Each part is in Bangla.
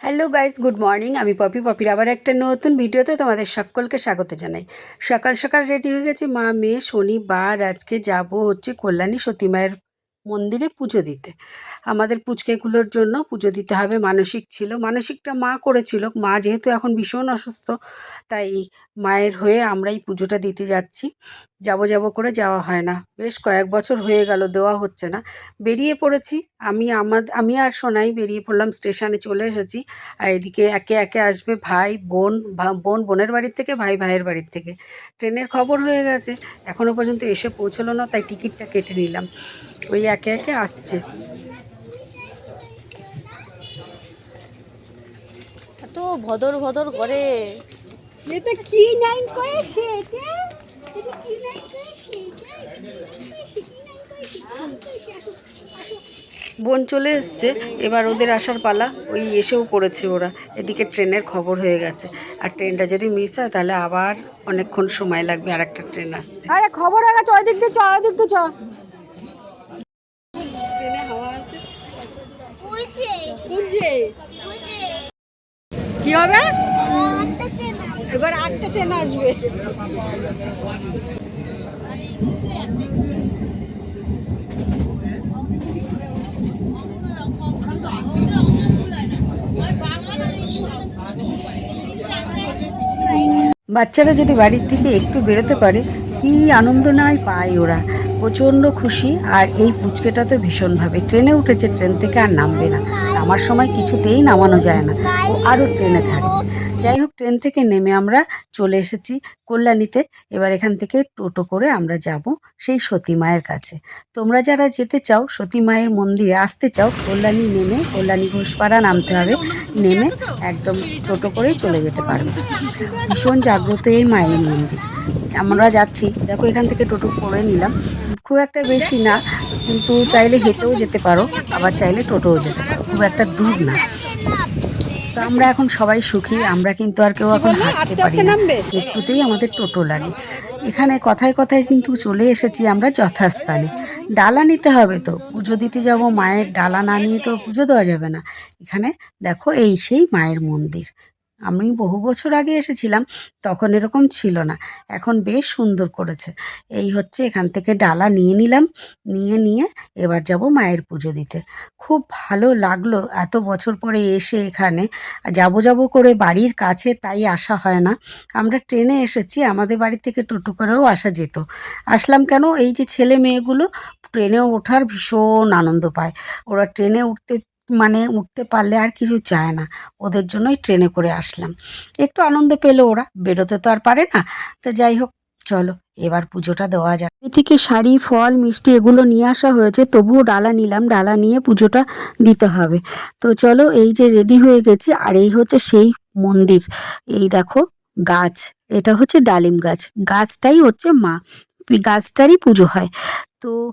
হ্যালো গাইস গুড মর্নিং আমি পপি। পপির আবার একটা নতুন ভিডিওতে তোমাদের সকলকে স্বাগত জানাই। সকাল সকাল রেডি হয়ে গেছে। মা, মেয়ে, শনিবার, আজকে যাব হচ্ছে কল্যাণী সতী মায়ের মন্দিরে পুজো দিতে। আমাদের পুচকেগুলোর জন্য পুজো দিতে হবে। মানসিক ছিল। মানসিকটা মা করেছিল। মা যেহেতু এখন ভীষণ অসুস্থ, তাই মায়ের হয়ে আমরাই পুজোটা দিতে যাচ্ছি। যাব যাব করে যাওয়া হয় না। বেশ কয়েক বছর হয়ে গেল দেওয়া হচ্ছে না। বেরিয়ে পড়েছি। আমি আমার আমি আর সোনাই বেরিয়ে পড়লাম স্টেশনে চলে এসেছি। আর এদিকে একে একে আসবে ভাই বোন বোন বোনের বাড়ির থেকে ভাই ভাইয়ের বাড়ির থেকে। ট্রেনের খবর হয়ে গেছে। এখনও পর্যন্ত এসে পৌঁছলো না তাই টিকিটটা কেটে নিলাম। ওই একে একে আসছে। এত ভদর ভদর করে। এটা কি নাইন করে সেটা এটা কি নাইন বোন চলে এসছে। এবার ওদের আসার পালা। ওই এসেও পড়েছে ওরা। এদিকে ট্রেনের খবর হয়ে গেছে। আর ট্রেনটা যদি মিস হয় তাহলে আবার অনেকক্ষণ সময় লাগবে আর একটা ট্রেন আসতে। আরে খবর হয়ে গেছে ওই দিক দিয়ে চ ওই দিক দিয়ে চ। ট্রেনে হাওয়া আছে। বুঝছে কি হবে? এবার আটটা ট্রেন আসবে। বাচ্চারা যদি বাড়ির থেকে একটু বেরোতে পারে কি আনন্দ নয় পায় ওরা। প্রচণ্ড খুশি আর এই পুচকেটা তো ভীষণভাবে। ট্রেনে উঠেছে, ট্রেন থেকে আর নামবে না। নামার সময় কিছুতেই নামানো যায় না। ও আরও ট্রেনে থাকবে। যাই হোক, ট্রেন থেকে নেমে আমরা চলে এসেছি কল্যাণীতে। এবার এখান থেকে টোটো করে আমরা যাব সেই সতী মায়ের কাছে। তোমরা যারা যেতে চাও, সতী মায়ের মন্দিরে আসতে চাও, কল্যাণী নেমে কল্যাণী ঘোষপাড়া নামতে হবে। নেমে একদম টোটো করেই চলে যেতে পারবে। ভীষণ জাগ্রত এই মায়ের মন্দির। আমরা যাচ্ছি। দেখো, এখান থেকে টোটো করে নিলাম। খুব একটা বেশি না কিন্তু চাইলে হেঁটেও যেতে পারো আবার চাইলে টোটোও যেতে পারো খুব একটা দূর না। তো আমরা এখন সবাই সুখী আমরা কিন্তু আর কেউ এখন হাঁটতে পারি না। একটুতেই আমাদের টোটো লাগে। এখানে কথায় কথায় কিন্তু চলে এসেছি আমরা যথাস্থানে। ডালা নিতে হবে তো পুজো দিতে যাব মায়ের ডালা না নিয়ে তো পুজো দেওয়া যাবে না। এখানে দেখো এই সেই মায়ের মন্দির। আমি বহু বছর আগে এসেছিলাম, তখন এরকম ছিল না। এখন বেশ সুন্দর করেছে। এই হচ্ছে এখান থেকে ডালা নিয়ে নিলাম, নিয়ে নিয়ে এবার যাব মায়ের পুজো দিতে। খুব ভালো লাগল এত বছর পরে এসে এখানে। যাব যাব করে বাড়ির কাছে তাই আসা হয় না। আমরা ট্রেনে এসেছি, আমাদের বাড়ি থেকে টোটো করেও আসা যেত। আসলাম কেন? এই যে ছেলে মেয়েগুলো ট্রেনে ওঠার ভীষণ আনন্দ পায়। ওরা ট্রেনে উঠতে মানে উঠতে পারলে আর কিছু চায় না। ওদের জন্যই ট্রেনে করে আসলাম। একটু আনন্দ পেল ওরা। বেরোতে তো আর পারে না। তো যাই হোক, চলো, এবার পুজোটা দেওয়া যাক। থেকে শাড়ি, ফল, মিষ্টি এগুলো নিয়ে আসা হয়েছে। তবুও ডালা নিলাম। ডালা নিয়ে পুজোটা দিতে হবে। তো চলো, এই যে রেডি হয়ে গেছি। আর এই হচ্ছে সেই মন্দির। এই দেখো, গাছ। এটা হচ্ছে ডালিম গাছ। গাছটাই হচ্ছে মা। গাছটারই পুজো হয়। তো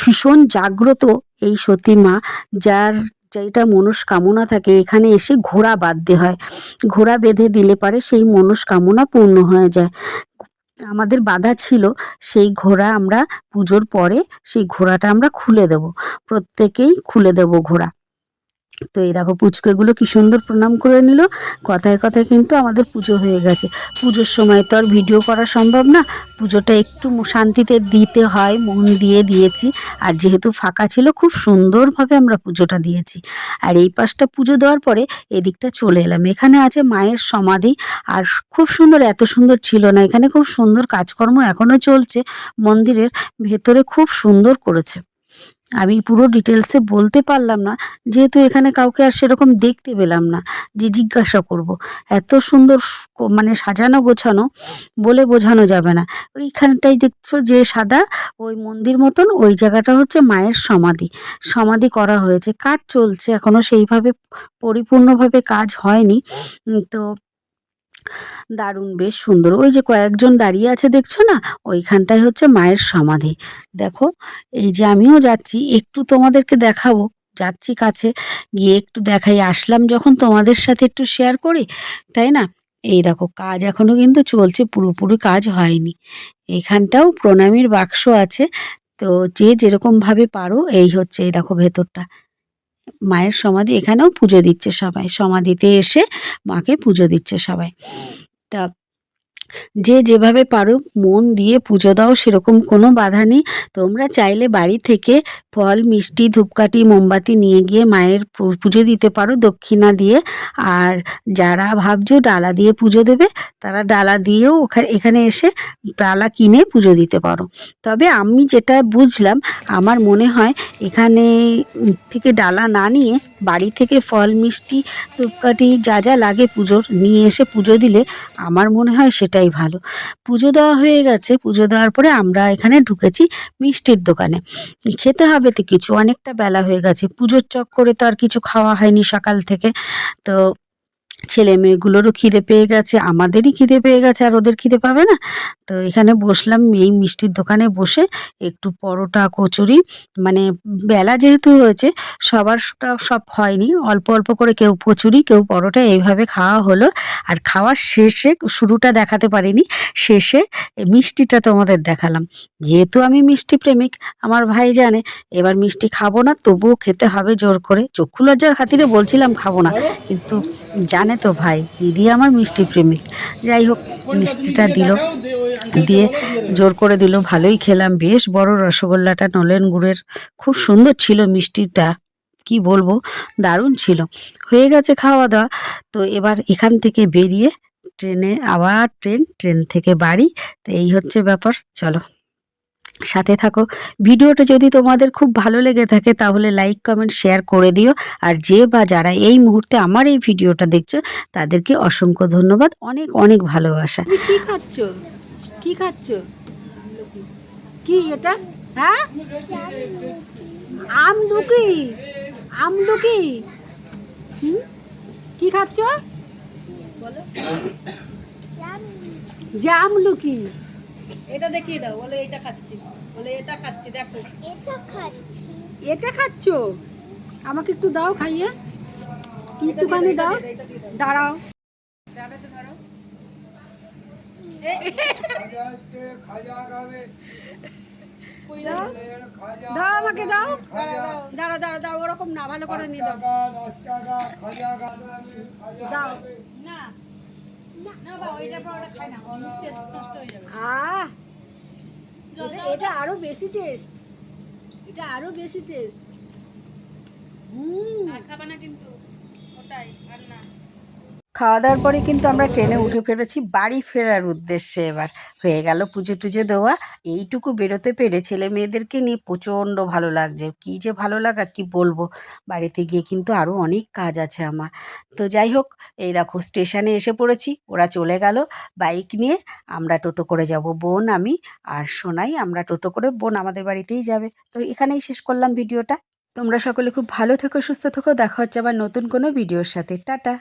ভীষণ জাগ্রত এই সতী মা, যার যেটা মনস্কামনা থাকে, এখানে এসে ঘোড়া বাঁধতে হয়। ঘোড়া বেঁধে দিলে পারে সেই মনস্কামনা পূর্ণ হয়ে যায়। আমাদের বাধা ছিল, সেই ঘোড়া আমরা পুজোর পরে সেই ঘোড়াটা আমরা খুলে দেব। প্রত্যেকেই খুলে দেব ঘোড়া। তো এই দেখো পুচকেগুলো কি সুন্দর প্রণাম করে নিল। কথায় কথায় কিন্তু আমাদের পুজো হয়ে গেছে। পুজোর সময় তো আর ভিডিও করা সম্ভব না। পুজোটা একটু শান্তিতে দিতে হয়, মন দিয়ে দিয়েছি। আর যেহেতু ফাঁকা ছিল, খুব সুন্দরভাবে আমরা পুজোটা দিয়েছি। আর এই পাশটা পুজো দেওয়ার পরে এদিকটা চলে এলাম। এখানে আছে মায়ের সমাধি। আর খুব সুন্দর, এত সুন্দর ছিল না। এখানে খুব সুন্দর কাজকর্ম এখনও চলছে। মন্দিরের ভেতরে খুব সুন্দর করেছে। আমি পুরো ডিটেলসে বলতে পারলাম না, যেহেতু এখানে কাউকে আর সেরকম দেখতে পেলাম না, যে জিজ্ঞাসা করব। এত সুন্দর মানে সাজানো গোছানো বলে বোঝানো যাবে না। ওইখানটাই দেখছ যে সাদা, ওই মন্দির মতন, ওই জায়গাটা হচ্ছে মায়ের সমাধি। সমাধি করা হয়েছে। কাজ চলছে, এখনও সেইভাবে পরিপূর্ণভাবে কাজ হয়নি। তো দারুণ, বেশ সুন্দর। ওই যে কয়েকজন দাঁড়িয়ে আছে, দেখছ না? ওইখানটাই হচ্ছে মায়ের সমাধি। দেখো, এই যে আমিও যাচ্ছি, একটু তোমাদেরকে দেখাবো। যাচ্ছি কাছে, গিয়ে একটু দেখাই। আসলাম যখন তোমাদের সাথে একটু শেয়ার করি, তাই না? এই দেখো, কাজ এখনও কিন্তু চলছে, পুরোপুরি কাজ হয়নি। এখানটাও প্রণামীর বাক্স আছে, তো যে যেরকম ভাবে পারো, এই হচ্ছে, এই দেখো ভেতরটা। মায়ের সমাধি এখানেও পুজো দিচ্ছে সবাই। সমাধিতে এসে মাকে পুজো দিচ্ছে সবাই। তা যে যেভাবে পারো মন দিয়ে পুজো দাও, সেরকম কোনো বাধা নেই। তোমরা চাইলে বাড়ি থেকে ফল, মিষ্টি, ধূপকাঠি, মোমবাতি নিয়ে গিয়ে মায়ের পুজো দিতে পারো দক্ষিণা দিয়ে। আর যারা ভাবছ ডালা দিয়ে পুজো দেবে, তারা ডালা দিয়েও ওখানে, এখানে এসে ডালা কিনে পুজো দিতে পারো। তবে আমি যেটা বুঝলাম, আমার মনে হয় এখানে থেকে ডালা না নিয়ে বাড়ি থেকে ফল, মিষ্টি, ধূপকাঠি যা যা লাগে পুজোর নিয়ে এসে পুজো দিলে আমার মনে হয় সেটাই ভালো। পুজো দেওয়া হয়ে গেছে, পুজো দেওয়ার পরে আমরা এখানে ঢুকেছি মিষ্টির দোকানে। খেতে হবে তো কিছু, অনেকটা বেলা হয়ে গেছে, পুজোর চক্করে তো আর কিছু খাওয়া হয়নি সকাল থেকে। তো ছেলে মেয়েগুলোরও খিদে পেয়ে গেছে, আমাদেরই খিদে পেয়ে গেছে আর ওদের খিদে পাবে না। তো এখানে বসলাম এই মিষ্টির দোকানে বসে একটু পরোটা, কচুরি মানে বেলা যেহেতু হয়েছে সবারটা সব হয়নি। অল্প অল্প করে কেউ কচুরি, কেউ পরোটা এইভাবে খাওয়া হলো। আর খাওয়ার শেষে শুরুটা দেখাতে পারিনি, শেষে মিষ্টিটা তোমাদের দেখালাম। যেহেতু আমি মিষ্টি প্রেমিক, আমার ভাই জানে, এবার মিষ্টি খাব না, তবুও খেতে হবে জোর করে। চক্ষু লজ্জার খাতিরে বলছিলাম খাব না, কিন্তু জানে তো ভাই, দিদি আমার মিষ্টি প্রেমিক। যাই হোক, মিষ্টিটা দিল। দিয়ে জোর করে দিল, ভালোই খেলাম, বেশ বড় রসগোল্লাটা, নলেন গুড়ের। খুব সুন্দর ছিল মিষ্টিটা, কি বলব, দারুণ ছিল। হয়ে গেছে খাওয়া দাওয়া তো এবার এখান থেকে বেরিয়ে ট্রেনে, আবার ট্রেন ট্রেন থেকে বাড়ি। তো এই হচ্ছে ব্যাপার, চলো। সাথে থাকো। ভিডিওটা যদি তোমাদের খুব ভালো লেগে থাকে তাহলে লাইক কমেন্ট শেয়ার করে দিও। আর যে বা যারা এই মুহূর্তে আমার এই ভিডিওটা দেখছ তাদেরকে অসংখ্য ধন্যবাদ। অনেক অনেক ভালোবাসা। কি খাচ্ছ? কি খাচ্ছ? কি এটা? হ্যাঁ? আমলুকি আমলুকি হুম? কি খাচ্ছ? বলো। জামলুকি এটা দেখিয়ে দাও বলে এটা খাচ্ছি বলে এটা খাচ্ছি দেখো। এটা খাচ্ছ। আমাকে একটু দাও খাইয়ে। একটুখানি দাও দাঁড়াও। দাও। দাও আমাকে দাও। দাঁড়া দাঁড়া দাও ওরকম না ভালো করে নিয়ে দাও। দাও। আহ এটা- আরও বেশি টেস্ট এটা আরও বেশি টেস্ট হুম। খাবা না কিন্তু ওটাই আর না। খাওয়া দাওয়ার পরে কিন্তু আমরা ট্রেনে উঠে ফেলেছি। বাড়ি ফেরার উদ্দেশ্যে এবার হয়ে গেল পুজো টুজো দেওয়া। এইটুকু বেরোতে পেরে ছেলে মেয়েদেরকে নিয়ে প্রচণ্ড ভালো লাগছে। কী যে ভালো লাগা, কি বলব? বাড়িতে গিয়ে কিন্তু আরও অনেক কাজ আছে আমার। তো যাই হোক, এই দেখো স্টেশনে এসে পড়েছি। ওরা চলে গেল। বাইক নিয়ে আমরা টোটো করে যাব। বোন, আমি আর সোনাই আমরা টোটো করে, বোন আমাদের বাড়িতেই যাবে। তো এখানেই শেষ করলাম ভিডিওটা। তোমরা সকলে খুব ভালো থেকো, সুস্থ থেকো। দেখা হচ্ছে আবার নতুন কোনো ভিডিওর সাথে। টাটা।